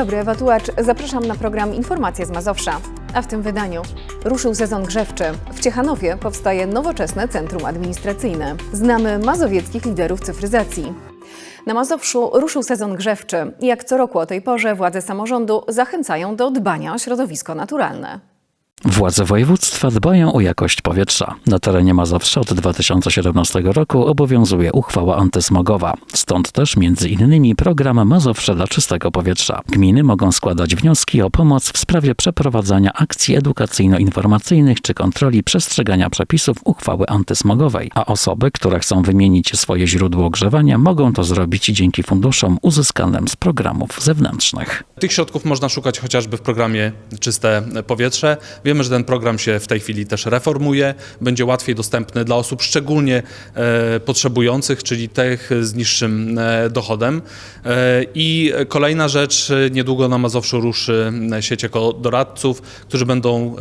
Dobry, Ewa Tułacz. Zapraszam na program Informacje z Mazowsza. A w tym wydaniu ruszył sezon grzewczy. W Ciechanowie powstaje nowoczesne centrum administracyjne. Znamy mazowieckich liderów cyfryzacji. Na Mazowszu ruszył sezon grzewczy. Jak co roku o tej porze władze samorządu zachęcają do dbania o środowisko naturalne. Władze województwa dbają o jakość powietrza. Na terenie Mazowsza od 2017 roku obowiązuje uchwała antysmogowa. Stąd też między innymi program Mazowsze dla czystego powietrza. Gminy mogą składać wnioski o pomoc w sprawie przeprowadzania akcji edukacyjno-informacyjnych czy kontroli przestrzegania przepisów uchwały antysmogowej, a osoby, które chcą wymienić swoje źródło ogrzewania, mogą to zrobić dzięki funduszom uzyskanym z programów zewnętrznych. Tych środków można szukać chociażby w programie Czyste Powietrze. Wiemy, że ten program się w tej chwili też reformuje, będzie łatwiej dostępny dla osób szczególnie e, potrzebujących, czyli tych z niższym e, dochodem. E, I kolejna rzecz, niedługo na Mazowszu ruszy sieć ekodoradców, którzy będą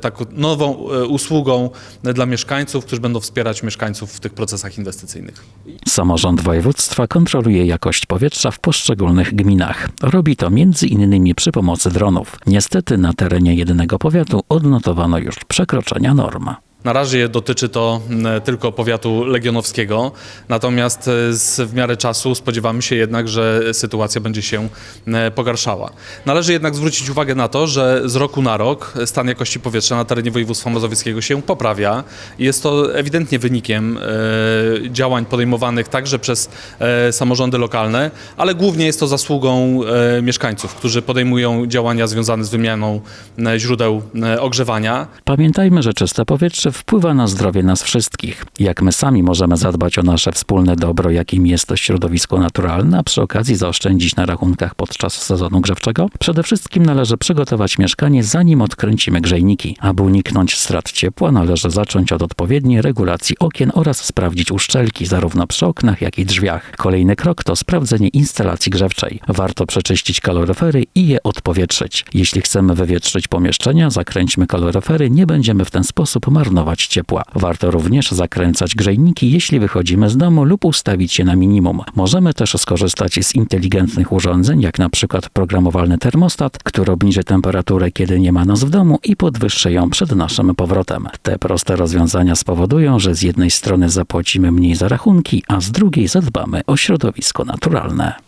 taką nową usługą dla mieszkańców, którzy będą wspierać mieszkańców w tych procesach inwestycyjnych. Samorząd województwa kontroluje jakość powietrza w poszczególnych gminach. Robi to między innymi przy pomocy dronów. Niestety na terenie jednego powiatu odnotowano już przekroczenia norm. Na razie dotyczy to m, tylko powiatu legionowskiego, natomiast e, w miarę czasu spodziewamy się jednak, że sytuacja będzie się m, pogarszała. Należy jednak zwrócić uwagę na to, że z roku na rok stan jakości powietrza na terenie województwa mazowieckiego się poprawia jest to ewidentnie wynikiem e, działań podejmowanych także przez e, samorządy lokalne, ale głównie jest to zasługą e, mieszkańców, którzy podejmują działania związane z wymianą e, źródeł e, ogrzewania. Pamiętajmy, że czyste powietrze wpływa na zdrowie nas wszystkich. Jak my sami możemy zadbać o nasze wspólne dobro, jakim jest to środowisko naturalne, a przy okazji zaoszczędzić na rachunkach podczas sezonu grzewczego? Przede wszystkim należy przygotować mieszkanie, zanim odkręcimy grzejniki. Aby uniknąć strat ciepła, należy zacząć od odpowiedniej regulacji okien oraz sprawdzić uszczelki zarówno przy oknach, jak i drzwiach. Kolejny krok to sprawdzenie instalacji grzewczej. Warto przeczyścić kaloryfery i je odpowietrzyć. Jeśli chcemy wywietrzyć pomieszczenia, zakręćmy kaloryfery, nie będziemy w ten sposób marnować ciepła. Warto również zakręcać grzejniki, jeśli wychodzimy z domu lub ustawić je na minimum. Możemy też skorzystać z inteligentnych urządzeń, jak na przykład programowalny termostat, który obniży temperaturę, kiedy nie ma nas w domu i podwyższy ją przed naszym powrotem. Te proste rozwiązania spowodują, że z jednej strony zapłacimy mniej za rachunki, a z drugiej zadbamy o środowisko naturalne.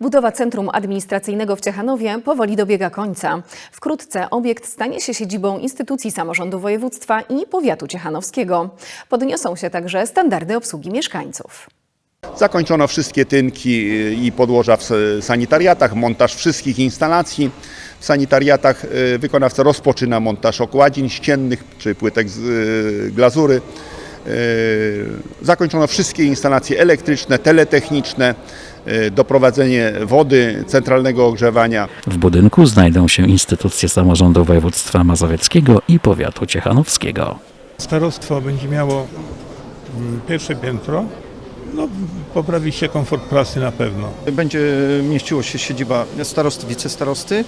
Budowa Centrum Administracyjnego w Ciechanowie powoli dobiega końca. Wkrótce obiekt stanie się siedzibą instytucji samorządu województwa i powiatu ciechanowskiego. Podniosą się także standardy obsługi mieszkańców. Zakończono wszystkie tynki i podłoża w sanitariatach, montaż wszystkich instalacji. W sanitariatach y, wykonawca rozpoczyna montaż okładzin ściennych czy płytek z y, glazury. Y, Zakończono wszystkie instalacje elektryczne, teletechniczne, y, doprowadzenie wody, centralnego ogrzewania. W budynku znajdą się instytucje samorządu województwa mazowieckiego i powiatu ciechanowskiego. Starostwo będzie miało mm, pierwsze piętro. No, poprawi się komfort pracy na pewno. Będzie mieściło się siedziba starosty, wicestarosty,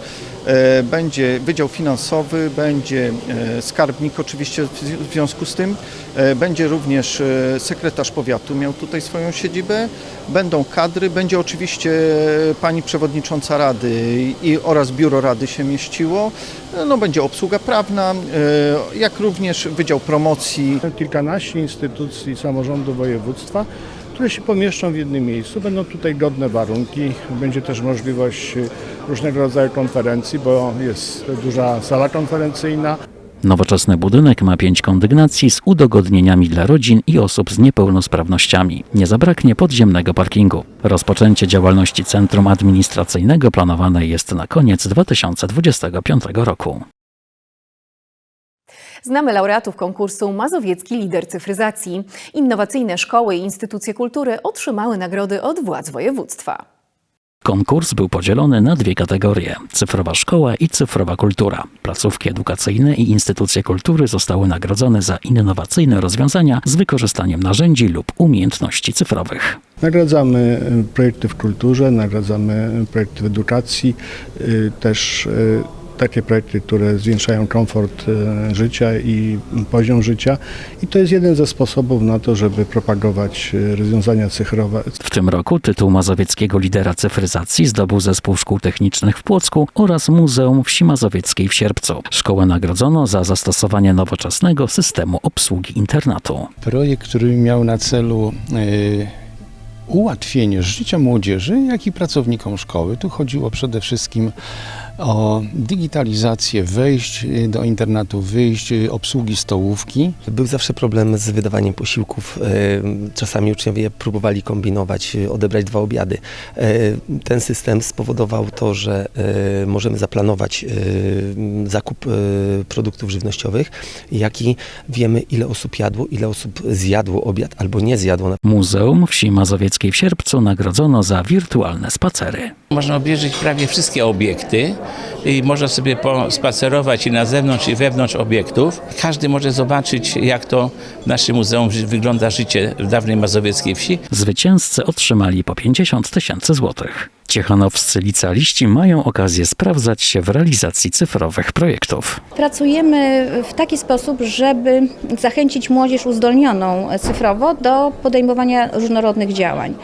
e, będzie wydział finansowy, będzie e, skarbnik oczywiście w zwi- w związku z tym, e, będzie również e, sekretarz powiatu miał tutaj swoją siedzibę, będą kadry, będzie oczywiście pani przewodnicząca rady i, oraz biuro rady się mieściło, E, no, będzie obsługa prawna, e, jak również wydział promocji, kilkanaście instytucji samorządu województwa, które się pomieszczą w jednym miejscu. Będą tutaj godne warunki, będzie też możliwość y, różnego rodzaju konferencji, bo jest duża sala konferencyjna. Nowoczesny budynek ma pięć kondygnacji z udogodnieniami dla rodzin i osób z niepełnosprawnościami. Nie zabraknie podziemnego parkingu. Rozpoczęcie działalności centrum administracyjnego planowane jest na koniec 2025 roku. Znamy laureatów konkursu Mazowiecki Lider Cyfryzacji. Innowacyjne szkoły i instytucje kultury otrzymały nagrody od władz województwa. Konkurs był podzielony na dwie kategorie: cyfrowa szkoła i cyfrowa kultura. Placówki edukacyjne i instytucje kultury zostały nagrodzone za innowacyjne rozwiązania z wykorzystaniem narzędzi lub umiejętności cyfrowych. Nagradzamy y, projekty w kulturze, nagradzamy y, projekty w edukacji, y, też takie projekty, które zwiększają komfort e, życia i poziom życia i to jest jeden ze sposobów na to, żeby propagować e, rozwiązania cyfrowe. W tym roku tytuł mazowieckiego lidera cyfryzacji zdobył Zespół Szkół Technicznych w Płocku oraz Muzeum Wsi Mazowieckiej w Sierpcu. Szkołę nagrodzono za zastosowanie nowoczesnego systemu obsługi internatu. Projekt, który miał na celu e, ułatwienie życia młodzieży, jak i pracownikom szkoły. Tu chodziło przede wszystkim o digitalizację wejść e, do internatu, wyjść, e, obsługi stołówki. Był zawsze problem z wydawaniem posiłków. E, Czasami uczniowie próbowali kombinować, odebrać dwa obiady. Ten system spowodował to, że możemy zaplanować zakup produktów żywnościowych, jak i wiemy, ile osób jadło, ile osób zjadło obiad albo nie zjadło. Muzeum Wsi Mazowieckiej w Sierpcu nagrodzono za wirtualne spacery. Można obejrzeć prawie wszystkie obiekty i można sobie spacerować i na zewnątrz i wewnątrz obiektów. Każdy może zobaczyć, jak to w naszym muzeum wygląda życie w dawnej mazowieckiej wsi. Zwycięzcy otrzymali po 50 tysięcy złotych. Ciechanowscy licealiści mają okazję sprawdzać się w realizacji cyfrowych projektów. Pracujemy w taki sposób, żeby zachęcić młodzież uzdolnioną cyfrowo do podejmowania różnorodnych działań.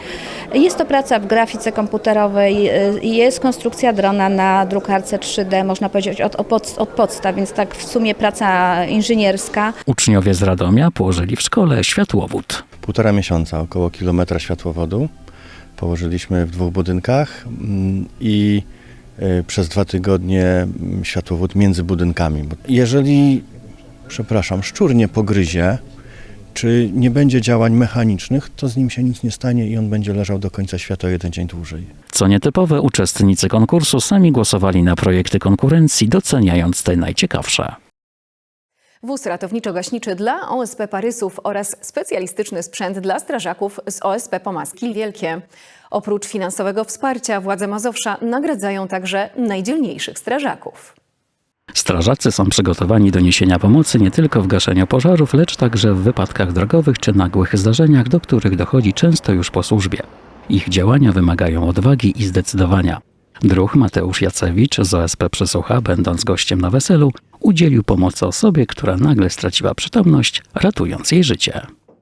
Jest to praca w grafice komputerowej, y, jest konstrukcja drona na drukarce 3D, można powiedzieć od, od podst- od podstaw, więc tak w sumie praca inżynierska. Uczniowie z Radomia położyli w szkole światłowód. półtora miesiąca, około kilometra światłowodu. Położyliśmy w dwóch budynkach mm, i y, przez dwa tygodnie mm, światłowód między budynkami. Jeżeli, przepraszam, szczur nie pogryzie, czy nie będzie działań mechanicznych, to z nim się nic nie stanie i on będzie leżał do końca świata jeden dzień dłużej. Co nietypowe, uczestnicy konkursu sami głosowali na projekty konkurencji, doceniając te najciekawsze. Wóz ratowniczo-gaśniczy dla OSP Parysów oraz specjalistyczny sprzęt dla strażaków z OSP Pomaski Wielkie. Oprócz finansowego wsparcia władze Mazowsza nagradzają także najdzielniejszych strażaków. Strażacy są przygotowani do niesienia pomocy nie tylko w gaszeniu pożarów, lecz także w wypadkach drogowych czy nagłych zdarzeniach, do których dochodzi często już po służbie. Ich działania wymagają odwagi i zdecydowania. Druh Mateusz Jacewicz z OSP Przysłucha, będąc gościem na weselu, udzielił pomocy osobie, która nagle straciła przytomność, ratując jej życie.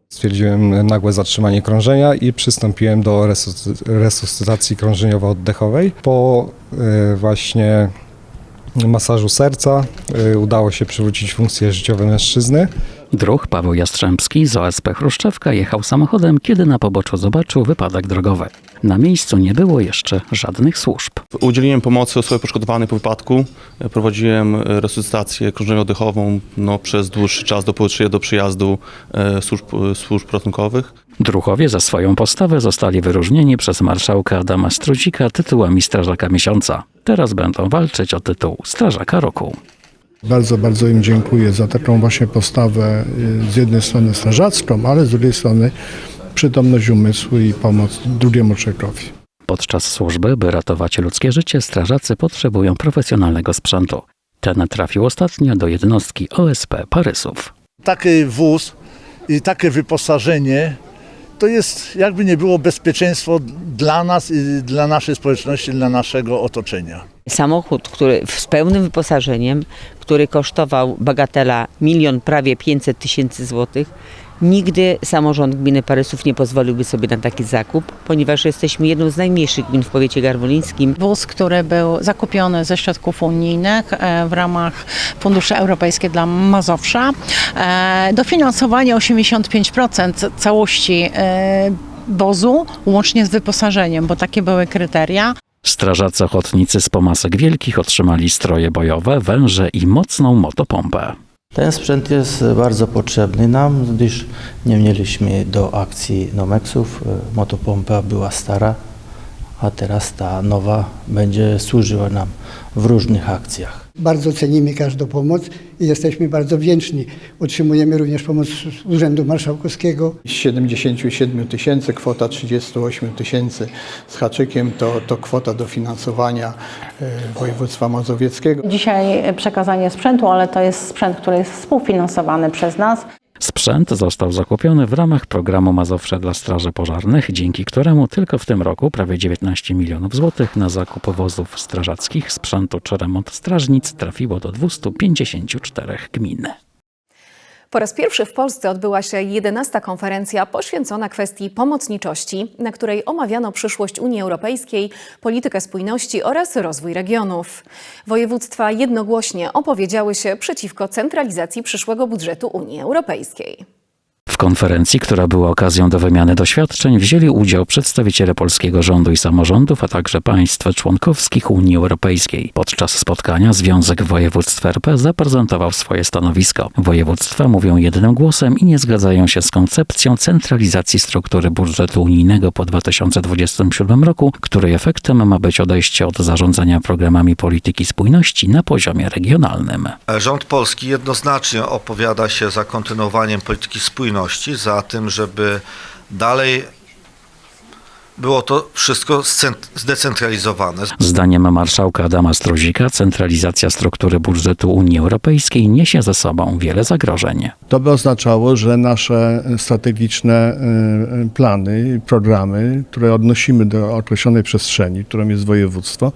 Stwierdziłem nagłe zatrzymanie krążenia i przystąpiłem do resus- resuscytacji krążeniowo-oddechowej. Po y, właśnie masażu serca y, udało się przywrócić funkcje życiowe mężczyzny. Druh Paweł Jastrzębski z OSP Chruszczewka jechał samochodem, kiedy na poboczu zobaczył wypadek drogowy. Na miejscu nie było jeszcze żadnych służb. Udzieliłem pomocy osobie poszkodowanej po wypadku. Prowadziłem resuscytację krążeniowo-oddechową no, przez dłuższy czas do, do przyjazdu e, służb, e, służb ratunkowych. Druchowie za swoją postawę zostali wyróżnieni przez marszałka Adama Strudzika tytułami Strażaka Miesiąca. Teraz będą walczyć o tytuł Strażaka Roku. Bardzo, bardzo im dziękuję za taką właśnie postawę y, z jednej strony strażacką, ale z drugiej strony przytomność umysłu i pomoc drugiemu człowiekowi. Podczas służby, by ratować ludzkie życie, strażacy potrzebują profesjonalnego sprzętu. Ten trafił ostatnio do jednostki OSP Parysów. Taki wóz i takie wyposażenie to jest jakby nie było bezpieczeństwo dla nas i dla naszej społeczności, dla naszego otoczenia. Samochód, który z pełnym wyposażeniem, który kosztował bagatela milion prawie 500 tysięcy złotych, nigdy samorząd gminy Parysów nie pozwoliłby sobie na taki zakup, ponieważ jesteśmy jedną z najmniejszych gmin w powiecie garwolińskim. Wóz, który był zakupiony ze środków unijnych e, w ramach Funduszy Europejskich dla Mazowsza. E, Dofinansowanie 85% całości e, wozu, łącznie z wyposażeniem, bo takie były kryteria. Strażacy ochotnicy z Pomasek Wielkich otrzymali stroje bojowe, węże i mocną motopompę. Ten sprzęt jest bardzo potrzebny nam, gdyż nie mieliśmy do akcji Nomexów. Motopompa była stara, a teraz ta nowa będzie służyła nam w różnych akcjach. Bardzo cenimy każdą pomoc i jesteśmy bardzo wdzięczni. Otrzymujemy również pomoc z Urzędu Marszałkowskiego. Z 77 tysięcy, kwota 38 tysięcy z haczykiem to, to kwota dofinansowania e, województwa mazowieckiego. Dzisiaj przekazanie sprzętu, ale to jest sprzęt, który jest współfinansowany przez nas. Sprzęt został zakupiony w ramach programu Mazowsze dla Straży Pożarnych, dzięki któremu tylko w tym roku prawie 19 milionów złotych na zakup wozów strażackich, sprzętu czy remont strażnic trafiło do 254 gmin. Po raz pierwszy w Polsce odbyła się 11. konferencja poświęcona kwestii pomocniczości, na której omawiano przyszłość Unii Europejskiej, politykę spójności oraz rozwój regionów. Województwa jednogłośnie opowiedziały się przeciwko centralizacji przyszłego budżetu Unii Europejskiej. W konferencji, która była okazją do wymiany doświadczeń, wzięli udział przedstawiciele polskiego rządu i samorządów, a także państw członkowskich Unii Europejskiej. Podczas spotkania Związek Województw RP zaprezentował swoje stanowisko. Województwa mówią jednym głosem i nie zgadzają się z koncepcją centralizacji struktury budżetu unijnego po 2027 roku, której efektem ma być odejście od zarządzania programami polityki spójności na poziomie regionalnym. Rząd polski jednoznacznie opowiada się za kontynuowaniem polityki spójności, za tym, żeby dalej było to wszystko zdecentralizowane. Zdaniem marszałka Adama Struzika centralizacja struktury budżetu Unii Europejskiej niesie ze sobą wiele zagrożeń. To by oznaczało, że nasze strategiczne y, plany, programy, które odnosimy do określonej przestrzeni, którą jest województwo,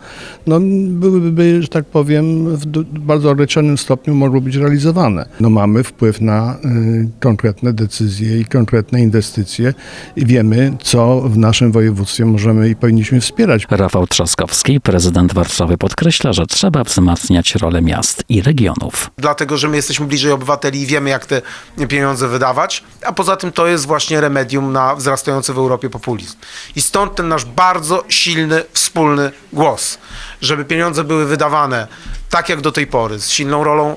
no, byłyby, że tak powiem, w bardzo ograniczonym stopniu mogły być realizowane. No, mamy wpływ na y, konkretne decyzje i konkretne inwestycje i wiemy, co w naszym województwie możemy i powinniśmy wspierać. Rafał Trzaskowski, prezydent Warszawy, podkreśla, że trzeba wzmacniać rolę miast i regionów. dlatego że my jesteśmy bliżej obywateli i wiemy, jak te pieniądze wydawać, a poza tym to jest właśnie remedium na wzrastający w Europie populizm. I stąd ten nasz bardzo silny, wspólny głos, żeby pieniądze były wydawane tak jak do tej pory, z silną rolą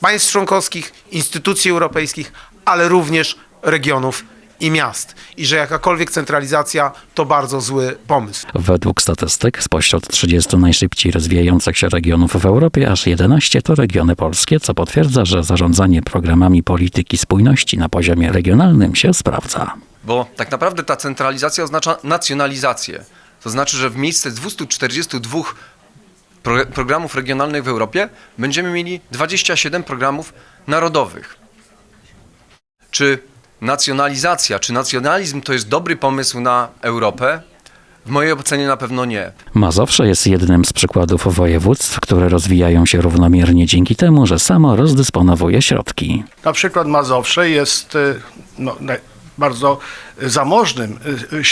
państw członkowskich, instytucji europejskich, ale również regionów i miast. I że jakakolwiek centralizacja to bardzo zły pomysł. Według statystyk spośród 30 najszybciej rozwijających się regionów w Europie aż 11 to regiony polskie, co potwierdza, że zarządzanie programami polityki spójności na poziomie regionalnym się sprawdza. Bo tak naprawdę ta centralizacja oznacza nacjonalizację. To znaczy, że w miejsce 242 pro, programów regionalnych w Europie będziemy mieli 27 programów narodowych. Czy nacjonalizacja, czy nacjonalizm to jest dobry pomysł na Europę? W mojej ocenie na pewno nie. Mazowsze jest jednym z przykładów województw, które rozwijają się równomiernie dzięki temu, że samo rozdysponowuje środki. Na przykład Mazowsze jest y, no, bardzo zamożnym, y,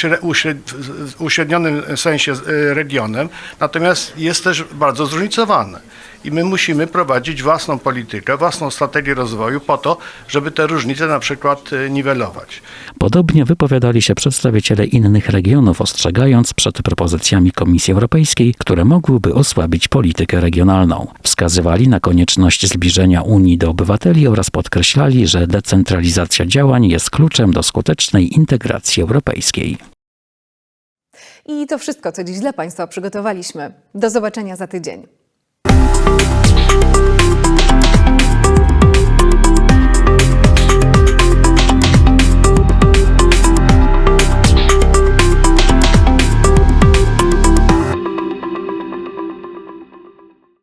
w uśrednionym sensie y, regionem, natomiast jest też bardzo zróżnicowane. I my musimy prowadzić własną politykę, własną strategię rozwoju po to, żeby te różnice na przykład y, niwelować. Podobnie wypowiadali się przedstawiciele innych regionów, ostrzegając przed propozycjami Komisji Europejskiej, które mogłyby osłabić politykę regionalną. Wskazywali na konieczność zbliżenia Unii do obywateli oraz podkreślali, że decentralizacja działań jest kluczem do skutecznej integracji europejskiej. I to wszystko, co dziś dla Państwa przygotowaliśmy. Do zobaczenia za tydzień.